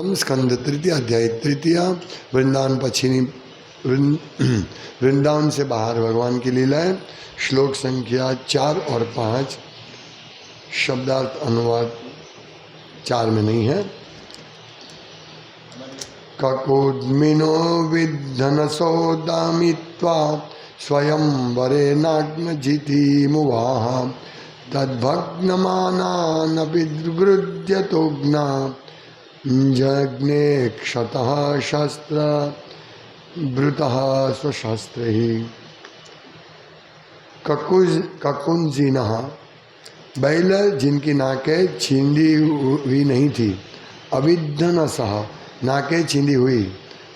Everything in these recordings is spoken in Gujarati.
हम स्कंद तृतीय अध्याय, तृतीय वृंदावन पश्चिमी वृंदावन से बाहर भगवान की लीला है। श्लोक संख्या चार और पाँच शब्दार्थ अनुवाद चार में नहीं है। ककोद्मिनो विधन दामित्वा स्वयं वरे नाग्नजिति मुहा तद्भग्नमानान विद्रुद्य तोग्ना जग्ने क्षतः शस्त्र वृतः स्वशस्त्र। ही ककुज, ककुंजिन बैल जिनकी नाकें छींदी हुई नहीं थी अविधन सह नाकें छींदी हुई।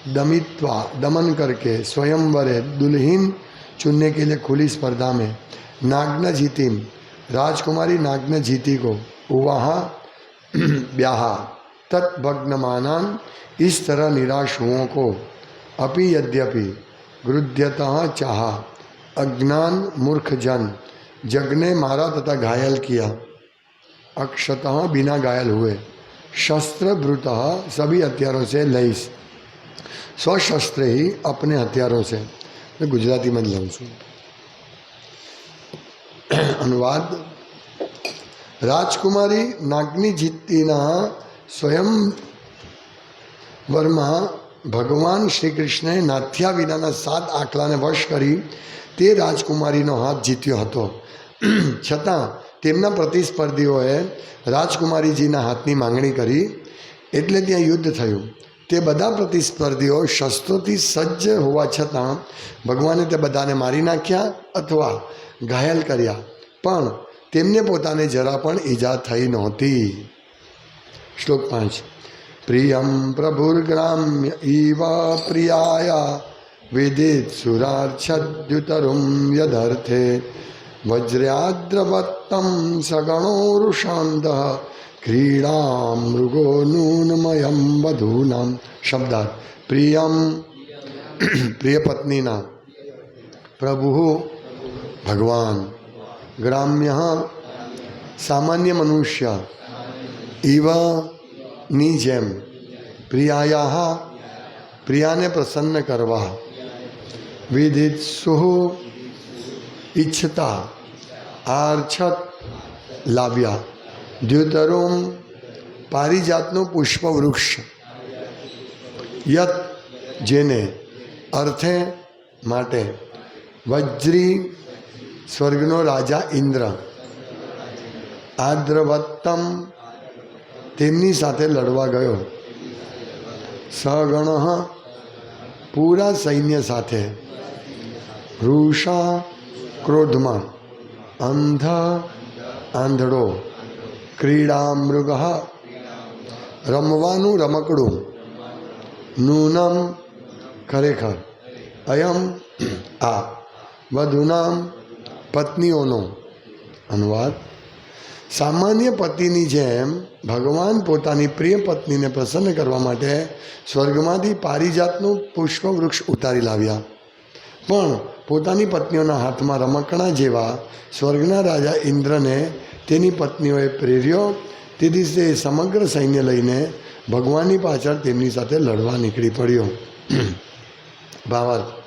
दमित्वा, दमन करके स्वयंवरे दुल्हीन चुनने के लिए खुली स्पर्धा में नाग्न जीती राजकुमारी नाग्न जीती को वहाँ ब्याहा। तत्भग्नमानान इस तरह निराश हुओं को। अपि यद्यपि गृध्यतः चाह, अज्ञान मूर्ख जन जग ने मारा तथा घायल किया। अक्षतः बिना घायल हुए, शस्त्र भ्रुतः सभी हथियारों से लईस। स्वशस्त्र ही अपने हथियारों से। मैं गुजराती में जाऊँ सुन अनुवाद। राजकुमारी નાગની જીતીના સ્વયં વરમાં ભગવાન શ્રી કૃષ્ણએ નાથ્યા વિનાના સાત આંકલાને વશ કરી તે રાજકુમારીનો હાથ જીત્યો હતો. છતાં તેમના પ્રતિસ્પર્ધીઓએ રાજકુમારીજીના હાથની માંગણી કરી એટલે ત્યાં યુદ્ધ થયું. તે બધા પ્રતિસ્પર્ધીઓ શસ્ત્રોથી સજ્જ હોવા છતાં ભગવાને તે બધાને મારી નાખ્યા અથવા ઘાયલ કર્યા. પણ તેમને પોતાને જરા પણ ઈજા થઈ નહોતી. શ્લોક પાંચ પ્રિયમ પ્રભુર્ગ્રામ્ય ઈવા પ્રિયાયા વિદિત સુરાર્છદ્યુતરુમ યદર્થે વજ્ર્યાદ્રવત્તમ સગણોરુષાંદ ક્રીડા મૃગો નૂનમયમ વધૂનામ શબ્દાર્થ પ્રિયમ પ્રિય પત્નીના પ્રભુ ભગવાન ગ્રામ્ય સામાન્ય મનુષ્ય ઇવ જેમ પ્રિયાયા પ્રિયાને પ્રસન્ન કરવા. વિધિત્સુ ઈચ્છતા આર્છત લાવ્યા. દ્યુતરુમ પારિજાતનું પુષ્પવૃક્ષ. યત જેને અર્થે માટે વજ્રી સ્વર્ગનો રાજા ઇન્દ્ર. આદ્રવત્તમ તેમની સાથે લડવા ગયો. સગણ પૂરા સૈન્ય સાથે. રૂષા ક્રોધમાં અંધ આંધળો. ક્રીડા મૃગ રમવાનું રમકડું. નૂનમ ખરેખર અયમ આ. વધુનામ પત્નીઓનો અનુવાદ સામાન્ય પતિની જેમ ભગવાન પોતાની પ્રિય પત્નીને પ્રસન્ન કરવા માટે સ્વર્ગમાંથી પારિજાતનું પુષ્પવૃક્ષ ઉતારી લાવ્યા. પણ પોતાની પત્નીઓના હાથમાં રમકણા જેવા સ્વર્ગના રાજા ઇન્દ્રને તેની પત્નીઓએ પ્રેર્યો. તે સમગ્ર સૈન્ય લઈને ભગવાનની પાછળ તેમની સાથે લડવા નીકળી પડ્યો. ભાવાર્થ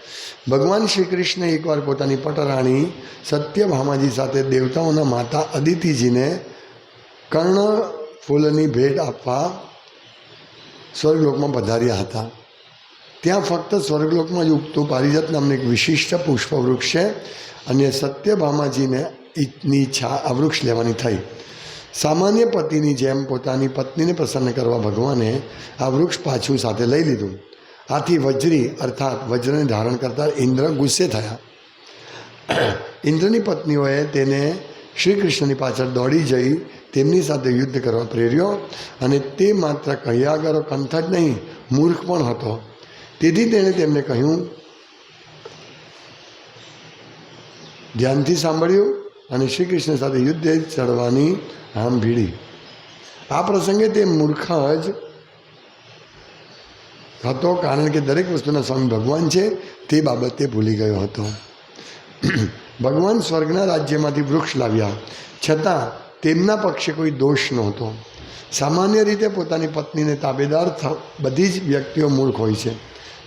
ભગવાન શ્રી કૃષ્ણ એકવાર પોતાની પટરાણી સત્યભામાજી સાથે દેવતાઓના માતા અદિતિજીને કર્ણ ફૂલની ભેટ આપવા સ્વર્ગલોકમાં પધાર્યા હતા. ત્યાં ફક્ત સ્વર્ગલોકમાં જ ઉગતું પારિજાત નામનું એક વિશિષ્ટ પુષ્પવૃક્ષ છે અને સત્યભામાજીને ઈની ઈચ્છા આ વૃક્ષ લેવાની થઈ. સામાન્ય પતિની જેમ પોતાની પત્નીને પ્રસન્ન કરવા ભગવાને આ વૃક્ષ પાછું સાથે લઈ લીધું. આથી વજ્રી અર્થાત વજ્રને ધારણ કરતા ઇન્દ્ર ગુસ્સે થયા ઇન્દ્રની પત્નીઓએ તેને શ્રી કૃષ્ણની પાછળ દોડી જઈ તેમની સાથે યુદ્ધ કરવા પ્રેર્યો અને તે માત્ર કહ્યા કરો કંથ જ નહીં, મૂર્ખ પણ હતો. તેથી તેણે તેમને કહ્યું, ધ્યાનથી સાંભળ્યું અને શ્રી કૃષ્ણ સાથે યુદ્ધે ચડવાની આમ ભીડી. આ પ્રસંગે તે મૂર્ખ જ હતો કારણ કે દરેક વસ્તુના સ્વામી ભગવાન છે, તે બાબતે ભૂલી ગયો હતો. ભગવાન સ્વર્ગના રાજ્યમાંથી વૃક્ષ લાવ્યા. છતાં તેમના પક્ષે કોઈ દોષ નહોતો. સામાન્ય રીતે પોતાની પત્નીને તાબેદાર બધી જ વ્યક્તિઓ મૂર્ખ હોય છે.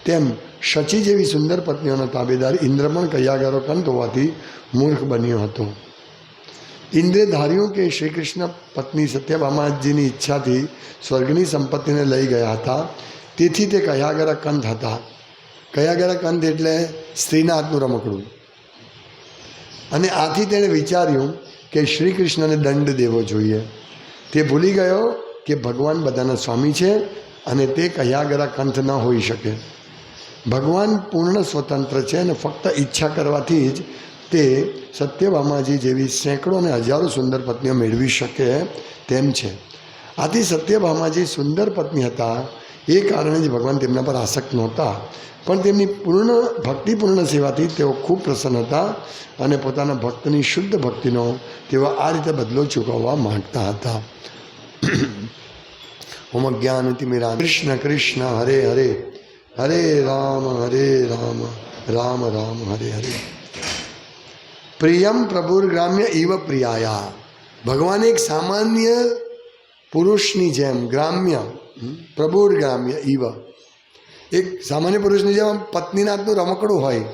તેમ શચી જેવી સુંદર પત્નીઓનો તાબેદાર ઇન્દ્ર પણ કયાગારો કંત હોવાથી મૂર્ખ બન્યો હતો. ઇન્દ્રે ધાર્યું કે શ્રી કૃષ્ણ પત્ની સત્યભામાજીની ઈચ્છાથી સ્વર્ગની સંપત્તિને લઈ ગયા હતા. તેથી તે કયાગરા કંથ હતા. કયાગરા કંથ એટલે સ્ત્રીના હાથનું રમકડું. અને આથી તેણે વિચાર્યું કે શ્રી કૃષ્ણને દંડ દેવો જોઈએ. તે ભૂલી ગયો કે ભગવાન બધાના સ્વામી છે અને તે કયાગરા કંથ ન હોઈ શકે. ભગવાન પૂર્ણ સ્વતંત્ર છે અને ફક્ત ઈચ્છા કરવાથી જ તે સત્યભામાજી જેવી સેંકડો અને હજારો સુંદર પત્નીઓ મેળવી શકે તેમ છે. આથી સત્યભામાજી સુંદર પત્ની હતા એ કારણે જ ભગવાન તેમના પર આસક્ત નહોતા. પણ તેમની પૂર્ણ ભક્તિપૂર્ણ સેવાથી તેઓ ખૂબ પ્રસન્ન હતા અને પોતાના ભક્તની શુદ્ધ ભક્તિનો તેઓ આ રીતે બદલો ચૂકવવા માંગતા હતા. ઓમ જ્ઞાનતિમિરા કૃષ્ણ કૃષ્ણ, હરે હરે. હરે રામ હરે રામ રામ રામ, હરે હરે. પ્રિયમ પ્રભુર્ગ્રામ્ય ઇવ પ્રિયાયા. ભગવાન એક સામાન્ય પુરુષની જેમ ગ્રામ્ય હમ, પ્રભુર્ગ્રામ્ય ઇવ એક સામાન્ય પુરુષની જેમ પત્નીના હાથનું રમકડું હોય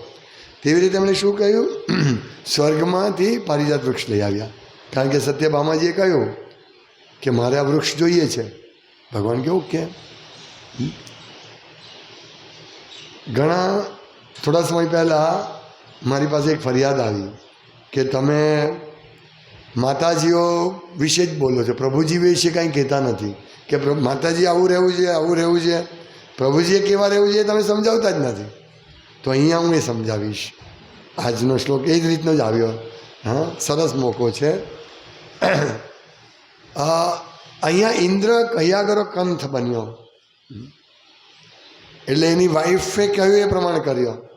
તેવી રીતે એમણે શું કહ્યું? સ્વર્ગમાંથી પારિજાત વૃક્ષ લઈ આવ્યા. કારણ કે સત્યભામાજીએ કહ્યું કે મારે આ વૃક્ષ જોઈએ છે. ભગવાન કે ઓકે. ઘણા થોડા સમય પહેલાં મારી પાસે એક ફરિયાદ આવી કે તમે માતાજીઓ વિશે જ બોલો છો. પ્રભુજી વિશે કાંઈ કહેતા નથી. કે માતાજી આવું રહેવું છે, આવું રહેવું છે. પ્રભુજીએ કેવા રહેવું છે તમે સમજાવતા જ નથી. તો અહીંયા હું એ સમજાવીશ. આજનો શ્લોક એ જ રીતનો જ આવ્યો. હા, સરસ મોકો છે. અહીંયા ઇન્દ્ર કયાગરો કંથ બન્યો. એટલે એની વાઈફે કહ્યું એ પ્રમાણે કર્યો?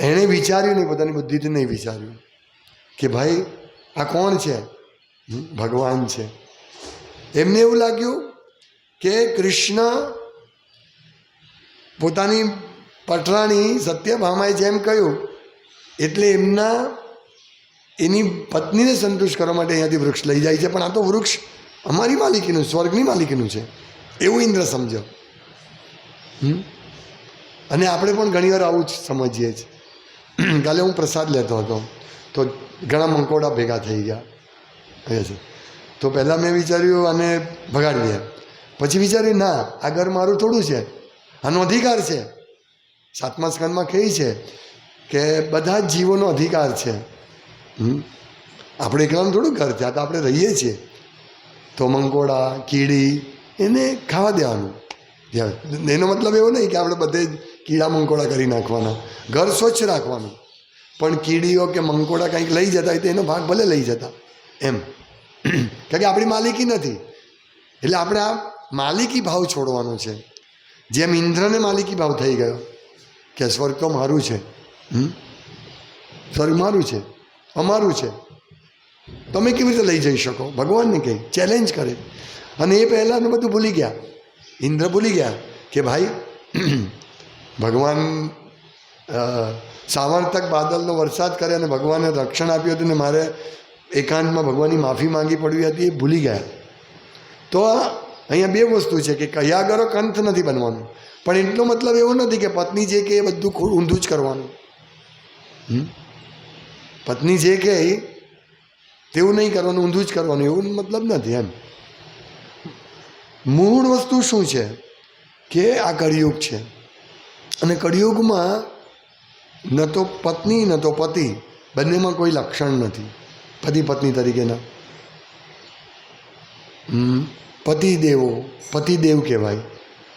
એણે વિચાર્યું નહીં, પોતાની બુદ્ધિથી નહીં વિચાર્યું. કે ભાઈ, આ કોણ છે? ભગવાન છે. એમને એવું લાગ્યું કે કૃષ્ણ પોતાની પટરાણી સત્યભામાએ જેમ કહ્યું, એટલે એમના એની પત્નીને સંતુષ્ટ કરવા માટે અહીંયાથી વૃક્ષ લઈ જાય છે. પણ આ તો વૃક્ષ અમારી માલિકીનું, સ્વર્ગની માલિકીનું છે. એવું ઇન્દ્ર સમજો. અને આપણે પણ ઘણીવાર આવું જ સમજીએ છીએ. કાલે હું પ્રસાદ લેતો હતો. તો ઘણા મંકોડા ભેગા થઈ ગયા. છે. તો પહેલાં મેં વિચાર્યું અને ભગાડીએ પછી વિચાર્યું, ના, આ ઘર મારું થોડું છે. આનો અધિકાર છે. સાતમા સ્કંદમાં કહે છે કે બધા જ જીવોનો અધિકાર છે. આપણે એકલાનું થોડું ઘર છે, આ તો આપણે રહીએ છીએ. તો મંકોડા કીડી, એને ખાવા દેવાનું. એનો મતલબ એવો નહીં કે આપણે બધે જ કીડા મંકોડા કરી નાખવાના. ઘર સ્વચ્છ રાખવાનું. પણ કીડીઓ કે મંકોડા કંઈક લઈ જતા હોય તો એનો ભાગ ભલે લઈ જતા. એમ. કારણ કે આપણી માલિકી નથી. એટલે આપણે આ માલિકી ભાવ છોડવાનો છે. જેમ ઇન્દ્રને માલિકી ભાવ થઈ ગયો કે સ્વર્ગ તો મારું છે? સ્વર્ગ મારું છે. અમારું છે. તમે કેવી રીતે લઈ જઈ શકો? ભગવાનને કહે ચેલેન્જ કરે. અને એ પહેલાંનું બધું ભૂલી ગયા. ઇન્દ્ર ભૂલી ગયા કે ભાઈ, ભગવાન સાવર્તક બાદલનો વરસાદ કરે અને ભગવાને રક્ષણ આપ્યું હતું ને મારે એકાંતમાં ભગવાનની માફી માંગી પડવી હતી, એ ભૂલી ગયા. તો અહીંયા બે વસ્તુ છે કે કયાગરો કંથ નથી બનવાનું. પણ એટલો મતલબ એવો નથી કે પત્ની જે કે એ બધું ખૂબ ઊંધું જ કરવાનું. પત્ની જે કહે તેવું નહીં કરવાનું, ઊંધું જ કરવાનું, એવું મતલબ નથી એમ. મૂળ વસ્તુ શું છે? કે આ કળિયુગ છે. અને કળિયુગમાં ન તો પત્ની, ન તો પતિ, બંનેમાં કોઈ લક્ષણ નથી. પતિ પત્ની તરીકેના પતિદેવો, પતિદેવ કહેવાય.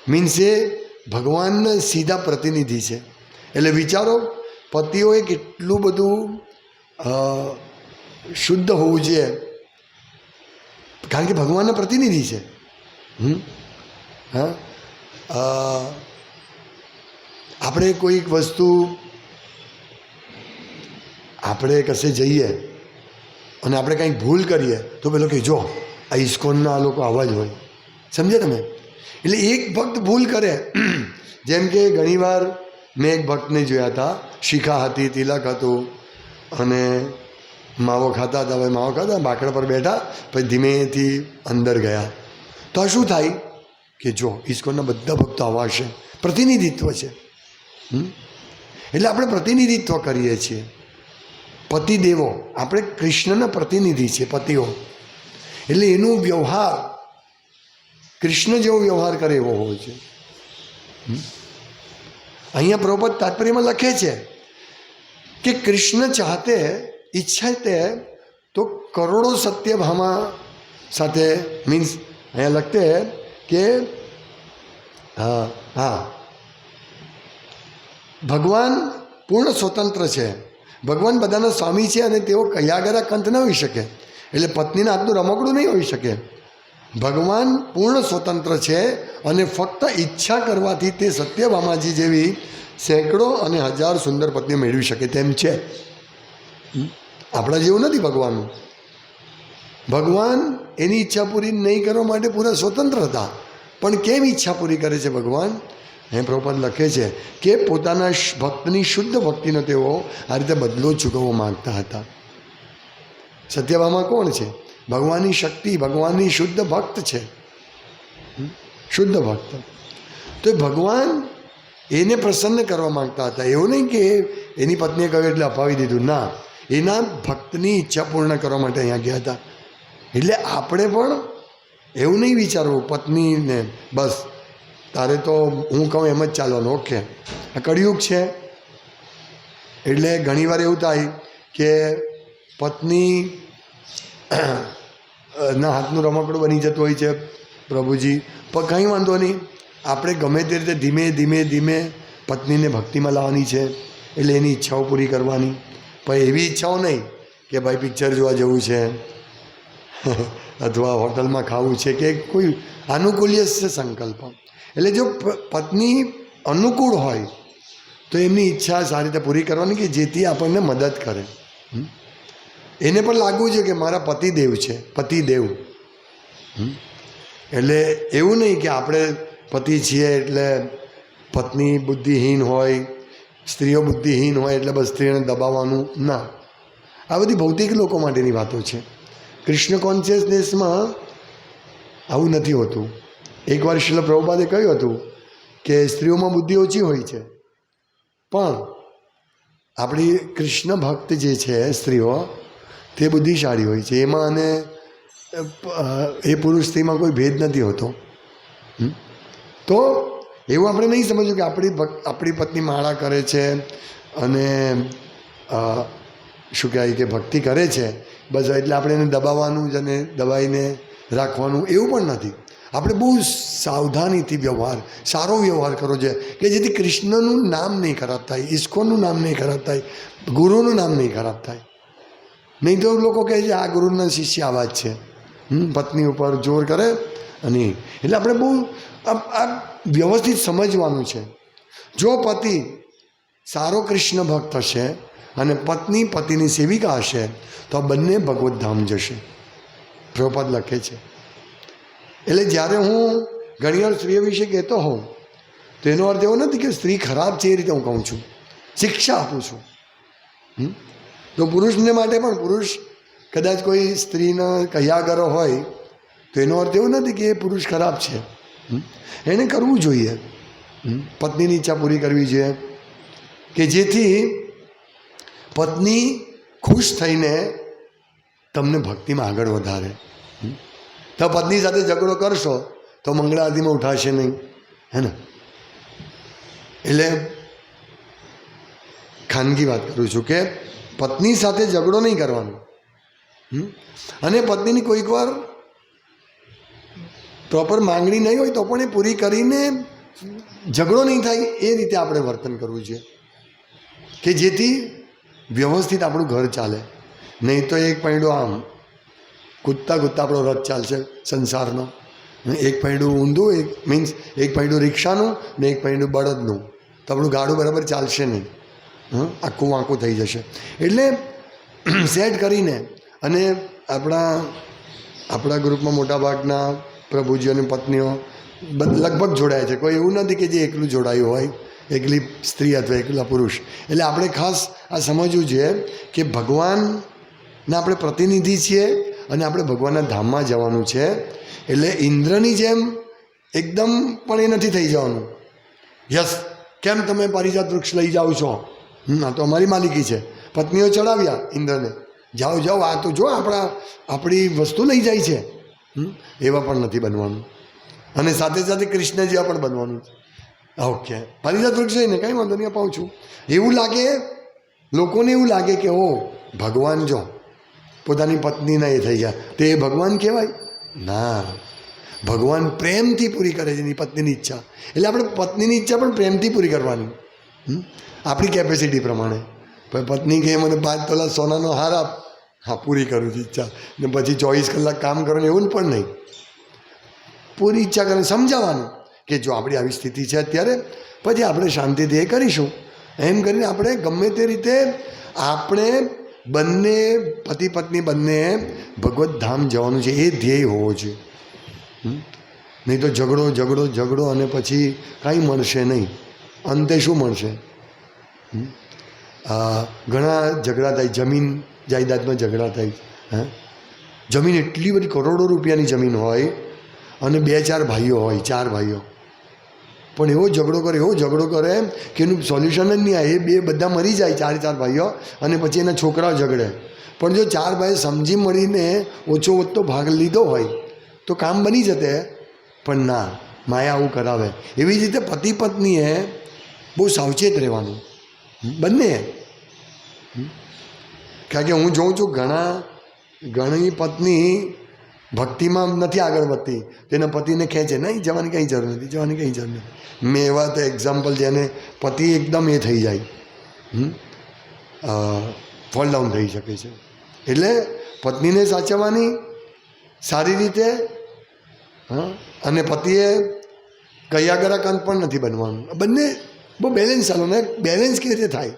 મીન્સ એ ભગવાનના સીધા પ્રતિનિધિ છે. એટલે વિચારો, પતિઓએ કેટલું બધું શુદ્ધ હોવું જોઈએ. કારણ કે ભગવાનના પ્રતિનિધિ છે. હા? આપણે કોઈક વસ્તુ, આપણે કશે જઈએ અને આપણે કંઈક ભૂલ કરીએ, તો પેલો કે જો, આ ઇસ્કોનના લોકો આવા જ હોય. સમજે તમે? એટલે એક ભક્ત ભૂલ કરે. જેમ કે ઘણીવાર મેં એક ભક્તને જોયા હતા, શિખા હતી, તિલક હતું, અને માવો ખાતા હતા, હવે માવો ખાતા, બાકડા પર બેઠા, પછી ધીમેથી અંદર ગયા. તો આ શું થાય? કે જો ઈસ્કોનના બધા ભક્તો આવા છે પ્રતિનિધિત્વ છે? એટલે આપણે પ્રતિનિધિત્વ કરીએ છીએ. પતિદેવો. આપણે કૃષ્ણના પ્રતિનિધિ છે પતિઓ. એટલે એનો વ્યવહાર, કૃષ્ણ જેવો વ્યવહાર કરે એવો હોવો છે. અહીંયા પ્રભુપદ તાત્પર્યમાં લખે છે કે કૃષ્ણ ચાહતે ઈચ્છતે તો કરોડો સત્યભામા સાથે મીન્સ અહીંયા લખતે કે હા હા. ભગવાન પૂર્ણ સ્વતંત્ર છે. ભગવાન બધાના સ્વામી છે અને તેઓ આગળ કંત ન હોઈ શકે. એટલે પત્નીના હાથનું રમકડું નહીં હોઈ શકે. ભગવાન પૂર્ણ સ્વતંત્ર છે અને ફક્ત ઈચ્છા કરવાથી તે સત્યભામાજી જેવી સેંકડો અને હજાર સુંદર પત્નીઓ મેળવી શકે તેમ છે. આપણા જેવું નથી ભગવાનનું. ભગવાન એની ઈચ્છા પૂરી નહીં કરવા માટે પૂરા સ્વતંત્ર હતા. પણ કેમ ઈચ્છા પૂરી કરે છે ભગવાન? એ પ્રભુપદ લખે છે કે પોતાના ભક્તની શુદ્ધ ભક્તિનો તેઓ આ રીતે બદલો ચૂકવવા માંગતા હતા. સત્યભામાં કોણ છે? ભગવાનની શક્તિ, ભગવાનની શુદ્ધ ભક્ત છે. શુદ્ધ ભક્ત. તો ભગવાન એને પ્રસન્ન કરવા માંગતા હતા. એવું નહીં કે એની પત્નીએ કહ્યું એટલે અપાવી દીધું. ના, એના ભક્તની ઈચ્છા પૂર્ણ કરવા માટે અહીંયા ગયા હતા. એટલે આપણે પણ એવું નહીં વિચારવું, પત્નીને બસ તારે તો હું કહું એમ જ ચાલવાનું ઓકે. આ કળિયુગ છે. એટલે ઘણીવાર એવું થાય કે પત્ની ના હાથનું રમકડું બની જતું હોય છે પ્રભુજી. પણ કંઈ વાંધો નહીં. આપણે ગમે તે રીતે ધીમે ધીમે ધીમે પત્નીને ભક્તિમાં લાવવાની છે. એટલે એની ઈચ્છાઓ પૂરી કરવાની. પણ એવી ઈચ્છાઓ નહીં કે ભાઈ પિક્ચર જોવા જવું છે. અથવા હોટલમાં ખાવું છે કે કોઈ આનુકૂલ્ય છે સંકલ્પ. એટલે જો પત્ની અનુકૂળ હોય, તો એમની ઈચ્છા સારી રીતે પૂરી કરવાની કે જેથી આપણને મદદ કરે. એને પણ લાગવું છે કે મારા પતિદેવ છે, પતિદેવ? એટલે એવું નહીં કે આપણે પતિ છીએ એટલે પત્ની બુદ્ધિહીન હોય, સ્ત્રીઓ બુદ્ધિહીન હોય એટલે બસ સ્ત્રીને દબાવવાનું ના. આ બધી ભૌતિક લોકો માટેની વાતો છે. કૃષ્ણ કોન્શિયસનેસમાં આવું નથી હોતું. એકવાર શિલ પ્રભુપાદે કહ્યું હતું કે સ્ત્રીઓમાં બુદ્ધિ ઓછી હોય છે. પણ આપણી કૃષ્ણ ભક્ત જે છે સ્ત્રીઓ, તે બુદ્ધિશાળી હોય છે. એમાં અને એ પુરુષ સ્ત્રીમાં કોઈ ભેદ નથી હોતો. તો એવું આપણે નહીં સમજવું કે આપણી આપણી પત્ની માળા કરે છે અને શું કહેવાય કે ભક્તિ કરે છે. બસ એટલે આપણે એને દબાવવાનું જ અને દબાઈને રાખવાનું એવું પણ નથી. આપણે બહુ સાવધાનીથી વ્યવહાર, સારો વ્યવહાર કરવો જોઈએ કે જેથી કૃષ્ણનું નામ નહીં ખરાબ થાય ઇસ્કોનનું નામ નહીં ખરાબ થાય, ગુરુનું નામ નહીં ખરાબ થાય. નહીં તો લોકો કહે છે, આ ગુરુના શિષ્ય આવા જ છે. પત્ની ઉપર જોર કરે અને એટલે આપણે બહુ આ વ્યવસ્થિત સમજવાનું છે. જો પતિ સારો કૃષ્ણ ભક્ત હશે અને પત્ની પતિની સેવિકા હશે, તો બંને ભગવત ધામ જશે. પ્રભુપદ લખે છે. એટલે જ્યારે હું ઘણીવાર સ્ત્રીઓ વિશે કહેતો હોઉં, તો એનો અર્થ એવો નથી કે સ્ત્રી ખરાબ છે એ રીતે હું કહું છું. શિક્ષા આપું છું. તો પુરુષને માટે પણ પુરુષ કદાચ કોઈ સ્ત્રીના કહ્યાગરો હોય, તો એનો અર્થ એવો નથી કે એ પુરુષ ખરાબ છે? એણે કરવું જોઈએ. પત્નીની ઈચ્છા પૂરી કરવી જોઈએ. કે જેથી પત્ની ખુશ થઈને તમને ભક્તિમાં આગળ વધારે? તો પત્ની સાથે ઝઘડો કરશો તો મંગળા ઉઠાશે નહીં. હે ને? એટલે ખાનગી વાત કરું છું કે પત્ની સાથે ઝઘડો નહીં કરવાનો? અને પત્નીની કોઈક વાર પ્રોપર માંગણી નહીં હોય તો પણ એ પૂરી કરીને ઝઘડો નહીં થાય એ રીતે આપણે વર્તન કરવું જોઈએ. કે જેથી વ્યવસ્થિત આપણું ઘર ચાલે. નહીં તો એક પૈડો આમ કૂદતા કૂદતા આપણો રથ ચાલશે સંસારનો. એક પૈડું ઊંધું, એક મીન્સ એક પૈડું રિક્ષાનું ને એક પૈડું બળદનું. તો આપણું ગાડું બરાબર ચાલશે નહીં. હં આખું વાંકું થઈ જશે. એટલે સેટ કરીને અને આપણા આપણા ગ્રુપમાં મોટાભાગના પ્રભુજીઓની પત્નીઓ લગભગ જોડાય છે. કોઈ એવું નથી કે જે એકલું જોડાયું હોય. એકલી સ્ત્રી અથવા એકલા પુરુષ. એટલે આપણે ખાસ આ સમજવું જોઈએ કે ભગવાનના આપણે પ્રતિનિધિ છીએ અને આપણે ભગવાનના ધામમાં જવાનું છે. એટલે ઇન્દ્રની જેમ એકદમ પણ એ નથી થઈ જવાનું. યસ, કેમ તમે પારિજાત વૃક્ષ લઈ જાઓ છો? આ તો અમારી માલિકી છે. પત્નીઓ ચડાવ્યા ઇન્દ્રને. જાઓ જાઓ, આ તો જો આપણા, આપણી વસ્તુ લઈ જાય છે. એવા પણ નથી બનવાનું. અને સાથે સાથે કૃષ્ણ જેવા પણ બનવાનું છે. ઓકે. પારિજાત વૃક્ષ છે ને કંઈ વાંધો નહીં અપાવું છું. એવું લાગે, લોકોને એવું લાગે કે ઓ ભગવાન જો પોતાની પત્નીના એ થઈ ગયા. તે એ ભગવાન કહેવાય? ના. ભગવાન પ્રેમથી પૂરી કરે છે, એની પત્નીની ઈચ્છા. એટલે આપણે પત્નીની ઈચ્છા પણ પ્રેમથી પૂરી કરવાની? આપણી કેપેસિટી પ્રમાણે. પત્ની કહે, મને પાંચ તોલા સોનાનો હાર આપ. હા, પૂરી કરું છું ઈચ્છા. ને પછી ચોવીસ કલાક કામ કરવાનું એવું પણ નહીં. પૂરી ઈચ્છા કરીને સમજાવવાનું કે જો આપણી આવી સ્થિતિ છે અત્યારે, પછી આપણે શાંતિથી એ કરીશું. એમ કરીને આપણે ગમે તે રીતે આપણે બંને પતિ પત્ની બંને ભગવત ધામ જવાનું છે, એ ધ્યેય હોવો જોઈએ. નહીં તો ઝઘડો ઝઘડો ઝઘડો અને પછી કાંઈ મળશે નહીં. અંતે શું મળશે? ઘણા ઝઘડા થાય, જમીન જાયદાદમાં ઝઘડા થાય. હે? જમીન એટલી બધી કરોડો રૂપિયાની જમીન હોય અને બે ચાર ભાઈઓ હોય, ચાર ભાઈઓ. પણ એવો ઝઘડો કરે, એવો ઝઘડો કરે કે એનું સોલ્યુશન જ નહીં આવે. એ બે બધા મરી જાય, ચાર ચાર ભાઈઓ, અને પછી એના છોકરાઓ ઝઘડે. પણ જો ચાર ભાઈ સમજી મળીને ઓછો ઓછો ભાગ લીધો હોય, તો કામ બની જતે. પણ ના, માયા આવું કરાવે. એવી જ રીતે પતિ પત્નીએ બહુ સાવચેત રહેવાનું. બંને. કારણ કે હું જોઉં છું, ઘણા, ઘણી પત્ની ભક્તિમાં નથી આગળ વધતી. તેના પતિને ખેંચે. નહીં, જવાની કંઈ જરૂર નથી, જવાની કંઈ જરૂર નથી. મેં એવા તો એક્ઝામ્પલ જેને પતિ એકદમ એ થઈ જાય. ફોલ ડાઉન થઈ શકે છે. એટલે પત્નીને સાચવવાની સારી રીતે, હા? અને પતિએ ગરાકાંત પણ નથી બનવાનું. બંને બહુ બેલેન્સ ચાલો ને. બેલેન્સ કેવી રીતે થાય?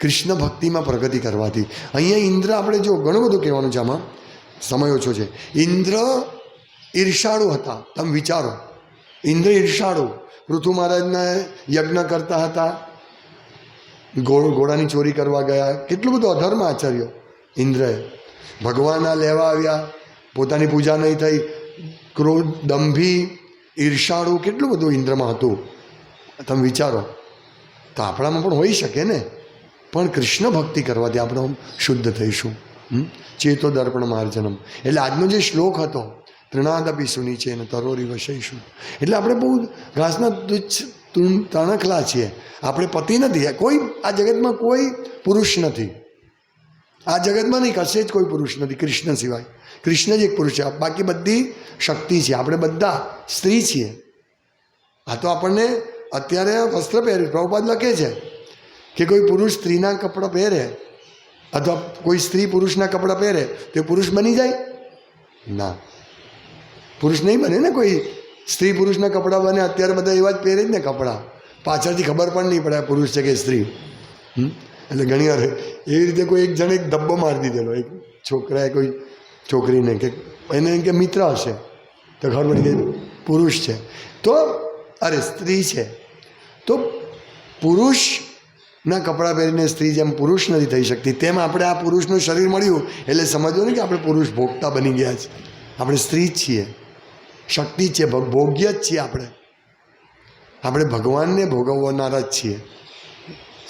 કૃષ્ણ ભક્તિમાં પ્રગતિ કરવાથી. અહીંયા ઇન્દ્ર આપણે જો ઘણું બધું કહેવાનું છે આમાં. સમય ઓછો છે. ઇન્દ્ર ઈર્ષાળુ હતા. તમે વિચારો. ઇન્દ્ર ઈર્ષાળુ. ઋતુ મહારાજના યજ્ઞ કરતા હતા. ઘોડ ઘોડાની ચોરી કરવા ગયા. કેટલું બધું અધર્મ આચર્યો ઇન્દ્રએ. ભગવાનના લેવા આવ્યા. પોતાની પૂજા નહીં થઈ. ક્રોધ, દંભી, ઈર્ષાળુ કેટલું બધું ઇન્દ્રમાં હતું. તમે વિચારો. તો આપણામાં પણ હોઈ શકે ને. પણ કૃષ્ણ ભક્તિ કરવાથી આપણે શુદ્ધ થઈશું? ચેતો દર્પણ માર્જનમ. એટલે આજનો જે શ્લોક હતો તૃણાદપી સુની છે અને તરોરી વસઈશું એટલે આપણે બહુ ઘાસના તુચ્છ તુણ- તણખલા છીએ. આપણે પતિ નથી. કોઈ આ જગતમાં કોઈ પુરુષ નથી. આ જગતમાં નહીં, કશે જ કોઈ પુરુષ નથી. કૃષ્ણ સિવાય. કૃષ્ણ જ એક પુરુષ છે. બાકી બધી શક્તિ છે. આપણે બધા સ્ત્રી છીએ. આ તો આપણને અત્યારે વસ્ત્ર પહેર્યું. પ્રભુપાદ લખે છે કે કોઈ પુરુષ સ્ત્રીના કપડાં પહેરે અથવા કોઈ સ્ત્રી પુરુષના કપડાં પહેરે, તો પુરુષ બની જાય? ના. પુરુષ નહીં બને ને કોઈ. સ્ત્રી પુરુષના કપડાં બને, અત્યારે બધા એવા જ પહેરે જ ને કપડાં. પાછળથી ખબર પણ નહીં પડે પુરુષ છે કે સ્ત્રી? એટલે ઘણી વાર એવી રીતે કોઈ એક જણે એક ધબ્બો મારી દીધેલો. એક છોકરાએ કોઈ છોકરીને કે એને કે મિત્ર હશે. તો ખબર પડી ગઈ પુરુષ છે. તો, અરે સ્ત્રી છે. તો પુરુષના કપડાં પહેરીને સ્ત્રી જેમ પુરુષ નથી થઈ શકતી. તેમ આપણે આ પુરુષનું શરીર મળ્યું એટલે સમજવું ને કે આપણે પુરુષ ભોગતા બની ગયા છે. આપણે સ્ત્રી જ છીએ. શક્તિ છે. ભોગ્ય જ છીએ આપણે. આપણે ભગવાનને ભોગવનારા જ છીએ.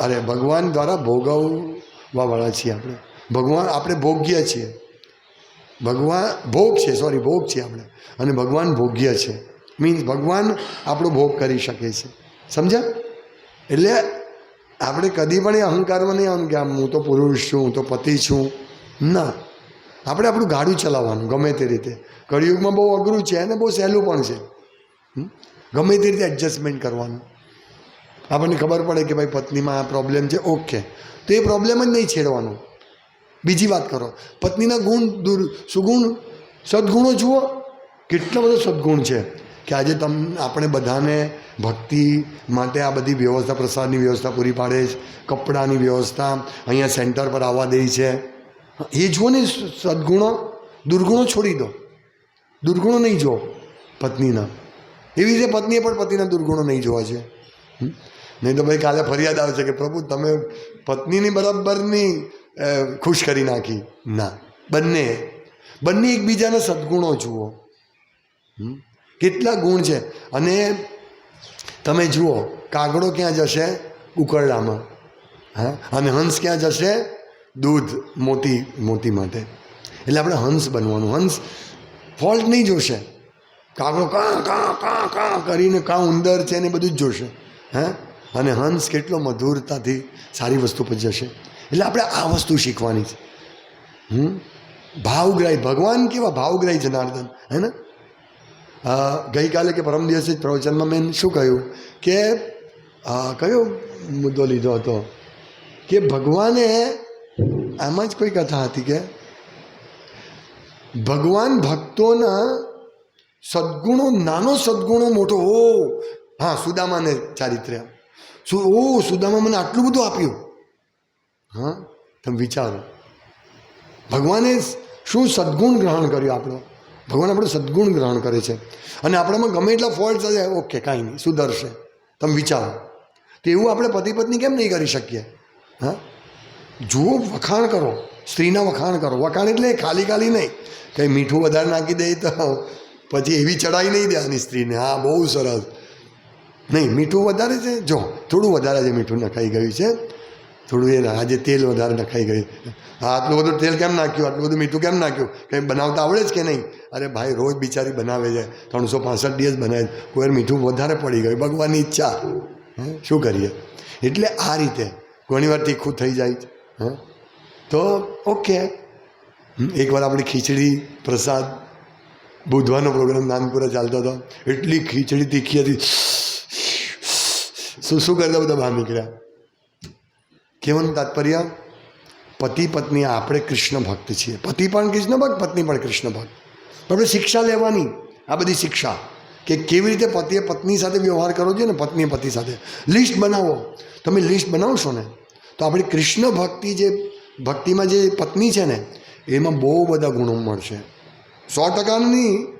અરે, ભગવાન દ્વારા ભોગવવાવાળા છીએ આપણે. ભગવાન આપણે ભોગ્ય છીએ. ભગવાન ભોગ છે સોરી ભોગ છે આપણે. અને ભગવાન ભોગ્ય છે. મીન્સ ભગવાન આપણો ભોગ કરી શકે છે. સમજ્યા? એટલે આપણે કદી પણ એ અહંકારમાં નહીં આવવાનું કે આમ હું તો પુરુષ છું, હું તો પતિ છું. ના. આપણે આપણું ગાડું ચલાવવાનું, ગમે તે રીતે. કળિયુગમાં બહુ અઘરું છે અને બહુ સહેલું પણ છે. ગમે તે રીતે એડજસ્ટમેન્ટ કરવાનું. આપણને ખબર પડે કે ભાઈ પત્નીમાં આ પ્રોબ્લેમ છે ઓકે તો એ પ્રોબ્લેમ જ નહીં છેડવાનો. બીજી વાત કરો. પત્નીના ગુણ દુર, સુગુણ, સદગુણો જુઓ. કેટલો બધો સદગુણ છે. કે આજે તમ, આપણે બધાને ભક્તિ માટે આ બધી વ્યવસ્થા, પ્રસાદની વ્યવસ્થા પૂરી પાડે છે, કપડાની વ્યવસ્થા અહીંયા સેન્ટર પર આવવા દે છે. એ જુઓ ને સદગુણો, દુર્ગુણો છોડી દો. દુર્ગુણો નહીં જુઓ પત્નીના. એવી રીતે પત્નીએ પણ પતિના દુર્ગુણો નહીં જોવા છે. નહીં તો ભાઈ કાલે ફરિયાદ આવશે કે પ્રભુ તમે પત્નીની બરાબરની ખુશ કરી નાખી. ના. બંને. બંને એકબીજાના સદગુણો જુઓ? કેટલા ગુણ છે? અને તમે જુઓ, કાગડો ક્યાં જશે? ઉકરડામાં. હા? અને હંસ ક્યાં જશે? દૂધ, મોતી મોતી માટે. એટલે આપણે હંસ બનવાનું. હંસ ફોલ્ટ નહીં જોશે. કાગડો કાં કાં કાં કાં કરીને કાં ઉંદર છે ને બધું જ જોશે. હે? અને હંસ કેટલો મધુરતાથી સારી વસ્તુ પર જશે. એટલે આપણે આ વસ્તુ શીખવાની છે. હમ? ભાવગ્રાહી. ભગવાન કેવા ભાવગ્રાહી જનાર્દન હે ને? ગઈકાલે કે પરમ દિવસે જ પ્રવચનમાં મેં શું કહ્યું કે કયો મુદ્દો લીધો હતો? કે ભગવાને આમાં જ કોઈ કથા હતી કે, ભગવાન ભક્તોના સદગુણો, નાનો સદગુણો મોટો, ઓ, હા, સુદામાને ચારિત્ર્ય. શું, ઓ, સુદામા મને આટલું બધું આપ્યું? હા, તમે વિચારો. ભગવાને શું સદગુણ ગ્રહણ કર્યું આપણો? ભગવાન આપણો સદગુણ ગ્રહણ કરે છે. અને આપણામાં ગમે એટલા ફોલ્ટ થશે ઓકે કાંઈ નહીં, સુધરશે. તમે વિચારો. તો એવું આપણે પતિ પત્ની કેમ નહીં કરી શકીએ? હા? જુઓ, વખાણ કરો. સ્ત્રીના વખાણ કરો. વખાણ એટલે ખાલી ખાલી નહીં. કંઈ મીઠું વધારે નાખી દે તો પછી એવી ચડાઈ નહીં દેવાની સ્ત્રીને. હા, બહુ સરસ. નહીં, મીઠું વધારે છે. જો, થોડું વધારે છે મીઠું નખાઈ ગયું છે થોડું એ આજે તેલ વધારે નખાઈ ગયું. હા, આટલું બધું તેલ કેમ નાખ્યું? આટલું બધું મીઠું કેમ નાખ્યું? કંઈ બનાવતા આવડે જ કે નહીં? અરે ભાઈ, રોજ બિચારી બનાવે છે. ત્રણસો પાંસઠ દિવસ બનાવે કોઈ મીઠું વધારે પડી ગયું. ભગવાનની ઈચ્છા. શું કરીએ? એટલે આ રીતે ઘણીવાર તીખું થઈ જાય છે. તો, ઓકે. એકવાર આપણી ખીચડી પ્રસાદ. બુધવારનો પ્રોગ્રામ નાનપુરા ચાલતો હતો. એટલી ખીચડી તીખી હતી. શું શું કરતા બધા બહાર નીકળ્યા? કહેવાનું તાત્પર્ય? પતિ, પત્ની, આપણે કૃષ્ણ ભક્ત છીએ. પતિ પણ કૃષ્ણ ભક્ત, પત્ની પણ કૃષ્ણ ભક્ત. પણ આપણે શિક્ષા લેવાની. આ બધી શિક્ષા. કે કેવી રીતે પતિએ પત્ની સાથે વ્યવહાર કરવો જોઈએ ને પત્નીએ પતિ સાથે? લિસ્ટ બનાવો. તમે લિસ્ટ બનાવશો ને, તો આપણી કૃષ્ણ ભક્તિ જે, ભક્તિમાં જે પત્ની છે ને, એમાં બહુ બધા ગુણો મળશે. સો ટકાની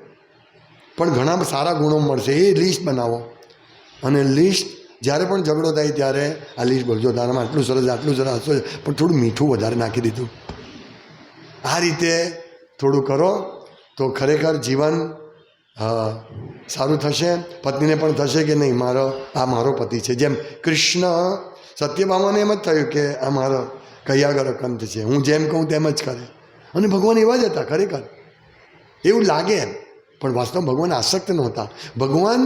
પણ ઘણા સારા ગુણો મળશે. એ લિસ્ટ બનાવો. અને લિસ્ટ જ્યારે પણ ઝઘડો થાય ત્યારે આ લિસ્ટ બોલજો તારામાં આટલું સરસ આટલું સરસ આટલું પણ થોડું મીઠું વધારે નાખી દીધું. આ રીતે થોડું કરો તો ખરેખર જીવન સારું થશે. પત્નીને પણ થશે કે નહીં? મારો, આ મારો પતિ છે. જેમ કૃષ્ણ સત્યભામાને એમ જ થયું કે આ મારો કૈયાગર કંત છે. હું જેમ કહું તેમ જ કરે. અને ભગવાન એવા જ હતા, ખરેખર. એવું લાગે પણ વાસ્તવ ભગવાન આસક્ત નહોતા. ભગવાન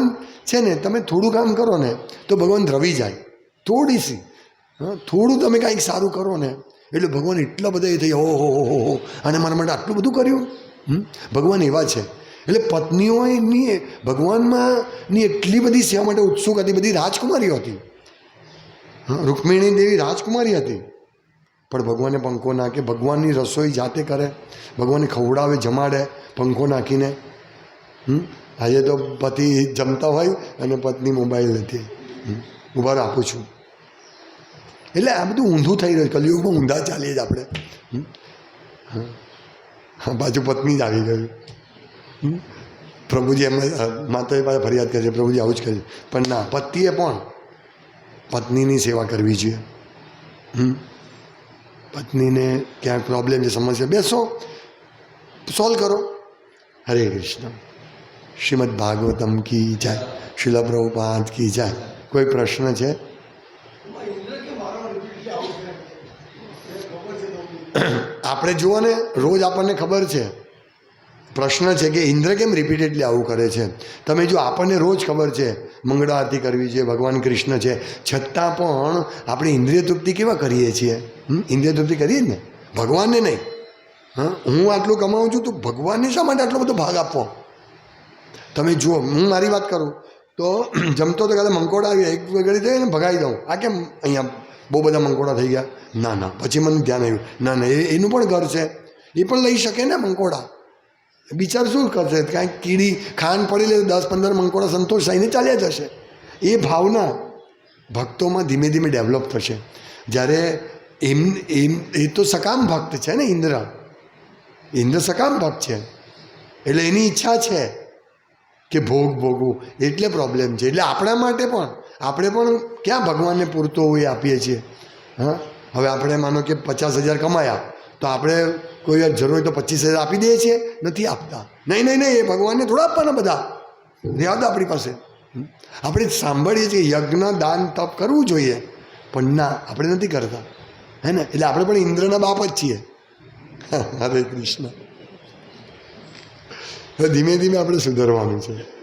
છે ને, તમે થોડું કામ કરો ને, તો ભગવાન દ્રવી જાય. થોડી સી થોડું તમે કાંઈક સારું કરો ને, એટલે ભગવાન એટલા બધા એ થઈ હો હો હો હો અને મારા માટે આટલું બધું કર્યું? ભગવાન એવા છે. એટલે પત્નીઓની ભગવાનમાં ની એટલી બધી સેવા માટે ઉત્સુક હતી, બધી રાજકુમારીઓ હતી. રૂકમિણી દેવી રાજકુમારી હતી. પણ ભગવાને પંખો નાખે, ભગવાનની રસોઈ જાતે કરે ભગવાનને ખવડાવે, જમાડે, પંખો નાખીને? આજે તો પતિ જમતા હોય અને પત્ની મોબાઈલ નથી? ઊભા આપું છું. એટલે આ બધું ઊંધું થઈ રહ્યું કલયુગમાં ઊંધા ચાલીએ જ આપણે? હા. પાછું પત્ની જ આવી ગયું? પ્રભુજી એમ માતાએ પાસે ફરિયાદ કરે છે. પ્રભુજી આવું જ કરે પણ ના, પતિએ પણ પત્નીની સેવા કરવી જોઈએ? પત્નીને ક્યાંક પ્રોબ્લેમ છે, સમસ્યા. બેસો. સોલ્વ કરો. હરે કૃષ્ણ. શ્રીમદ ભાગવતમ કી જાય શિલ પ્રભુપાદ કી જાય. કોઈ પ્રશ્ન છે? આપણે જુઓ ને રોજ આપણને ખબર છે. પ્રશ્ન છે કે ઇન્દ્ર કેમ રિપીટેડલી આવું કરે છે? તમે જો આપણને રોજ ખબર છે, મંગળ આરતી કરવી છે, ભગવાન કૃષ્ણ છે, છતાં પણ આપણે ઇન્દ્રિય તૃપ્તિ કેવા કરીએ છીએ? ઇન્દ્રિય તૃપ્તિ કરીએ ને? ભગવાનને નહીં. હા? હું આટલું કમાઉં છું તો ભગવાનને શા માટે આટલો બધો ભાગ આપવો? તમે જુઓ, હું મારી વાત કરું, તો જમતો તો કદાચ મંકોડા આવી એક વગેરે થઈ ને ભગાઈ દઉં. આ કેમ અહીંયા બહુ બધા મંકોડા થઈ ગયા? ના ના, પછી મને ધ્યાન આવ્યું. ના ના એનું પણ ઘર છે. એ પણ લઈ શકે ને મંકોડા. બિચાર શું કરશે? કાંઈક કીડી ખાંડ પડી લે દસ પંદર મંકોડા સંતોષ થઈને ચાલ્યા જશે. એ ભાવના ભક્તોમાં ધીમે ધીમે ડેવલપ થશે. જ્યારે એમ એમ, એ તો સકામ ભક્ત છે ને ઇન્દ્ર. ઇન્દ્ર સકામ ભક્ત છે. એટલે એની ઈચ્છા છે. કે ભોગ ભોગવું. એટલે પ્રોબ્લેમ છે. એટલે આપણા માટે પણ, આપણે પણ ક્યાં ભગવાનને પૂરતો એ આપીએ છીએ? હા? હવે આપણે માનો કે પચાસ હજાર કમાયા, તો આપણે કોઈ વાર જરૂર હોય તો પચીસ હજાર આપી દઈએ છીએ, નથી આપતા. નહીં નહીં નહીં, એ ભગવાનને થોડા આપવાના બધા. રહ્યા દો આપણી પાસે. આપણે સાંભળીએ છીએ યજ્ઞ, દાન, તપ કરવું જોઈએ, પણ ના, આપણે નથી કરતા. હે ને? એટલે આપણે પણ ઇન્દ્રના બાપ જ છીએ. હરે કૃષ્ણ. ધીમે ધીમે આપણે સુધારવાનું છે.